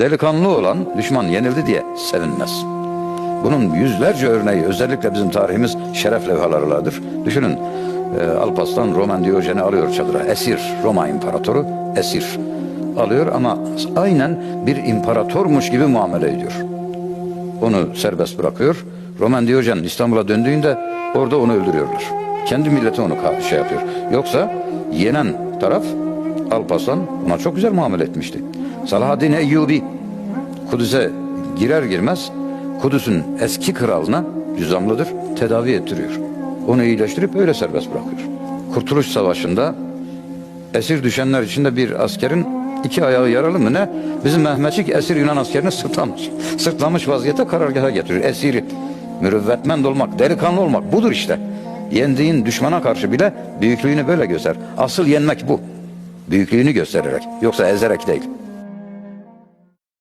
delikanlı olan düşman yenildi diye sevinmez. Bunun yüzlerce örneği özellikle bizim tarihimiz şeref levhalarıdır. Düşünün e, Alparslan Roman Diyojen'i alıyor çadıra. Esir, Roma imparatoru esir. Alıyor ama aynen bir imparatormuş gibi muamele ediyor. Onu serbest bırakıyor. Roman Diyojen İstanbul'a döndüğünde orada onu öldürüyorlar. Kendi milleti onu şey yapıyor. Yoksa yenen taraf Alparslan ona çok güzel muamele etmişti. Salahaddin Eyyubi Kudüs'e girer girmez Kudüs'ün eski kralına cüzamlıdır tedavi ettiriyor. Onu iyileştirip öyle serbest bırakıyor. Kurtuluş Savaşı'nda esir düşenler içinde bir askerin iki ayağı yaralı mı ne? Bizim Mehmetçik esir Yunan askerini sırtlamış. Sırtlamış vaziyette karargaha getiriyor. Esiri mürüvvetmend olmak, delikanlı olmak budur işte. Yendiğin düşmana karşı bile büyüklüğünü böyle göster. Asıl yenmek bu. Büyüklüğünü göstererek. Yoksa ezerek değil.